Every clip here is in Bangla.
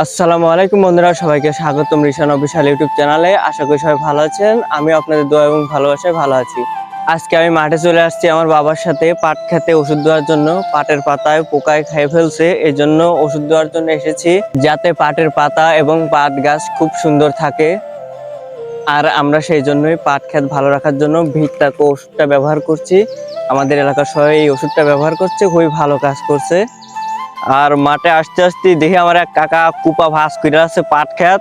আসসালামু আলাইকুম বন্ধুরা, সবাইকে স্বাগতম রিশান অফিসাল ইউটিউব চ্যানেলে। আশা করি সবাই ভালো আছেন আমি আপনাদের দোয়া এবং ভালোবাসায় ভালো আছি। আজকে আমি মাঠে চলে আসছি আমার বাবার সাথে পাট খেতে ওষুধ দেওয়ার জন্য। পাটের পাতায় পোকায় খেয়ে ফেলছে এই জন্য ওষুধ দেওয়ার জন্য এসেছি, যাতে পাটের পাতা এবং পাট গাছ খুব সুন্দর থাকে। আর আমরা সেই জন্যই পাট ক্ষেত ভালো রাখার জন্য ভিটটাকো ওষুধটা ব্যবহার করছি। আমাদের এলাকার সবাই এই ওষুধটা ব্যবহার করছে, খুবই ভালো কাজ করছে। আর মাঠে আসতে আসতে দেখি আমার এক কাকা কুপা ভাস করে আছে পাট খেত,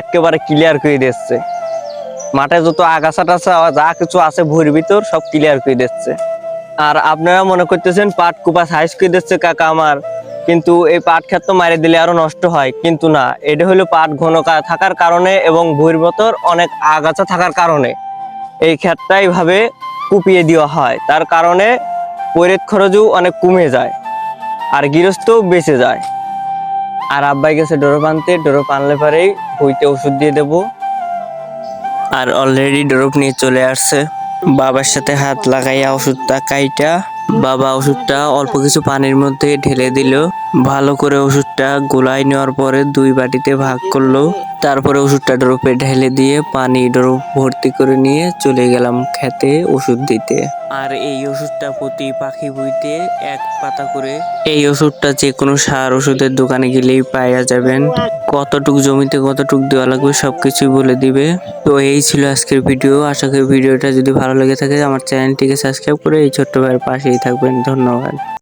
একেবারে ক্লিয়ার করে দিচ্ছে। মাঠে যত আগাছা টাছা যা কিছু আছে ভুঁড়ির ভিতর সব ক্লিয়ার করে দিচ্ছে। আর আপনারা মনে করতেছেন পাট কুপা সাইজ করে দিচ্ছে কাকা আমার, কিন্তু এই পাট ক্ষেত তো মারি দিলে আরও নষ্ট হয়, কিন্তু না, এটা হলো পাট ঘন থাকার কারণে এবং ভুঁড়ির ভিতর অনেক আগাছা থাকার কারণে। এই ক্ষেতটা এইভাবে কুপিয়ে দেওয়া হয়, তার কারণে পৈরেত খরচও অনেক কমে যায়। আর গৃহস্থও বেঁচে যায়। আর আব্বাই গেছে ডোরো পানতে ডোরো পানলে পরেই বইতে ওষুধ দিয়ে দেব। আর অলরেডি ডোরপ নিয়ে চলে আসছে। বাবার সাথে হাত লাগাইয়া ওষুধটা কাইটা, বাবা ওষুধটা অল্প কিছু পানির মধ্যে ঢেলে দিল। ভালো করে ওষুধটা গোলাই নেওয়ার পরে দুই বাটিতে ভাগ করল। তারপরে ওষুধটা ড্রপে ঢেলে দিয়ে পানি ড্রপ ভর্তি করে নিয়ে চলে গেলাম খেতে ওষুধ দিতে। আর এই ওষুধটা প্রতি পাখি বইতে এক পাতা করে। এই ওষুধটা যে কোনো সার ওষুধের দোকানে গেলেই পাওয়া যাবেন। কতটুক জমিতে কতটুক দেওয়া লাগবে সব কিছুই বলে দিবে। তো এই ছিল আজকের ভিডিও। আশা করি ভিডিওটা যদি ভালো লেগে থাকে, আমার চ্যানেলটিকে সাবস্ক্রাইব করে এই ছোট্ট ভাইয়ের পাশেই থাকবেন। ধন্যবাদ।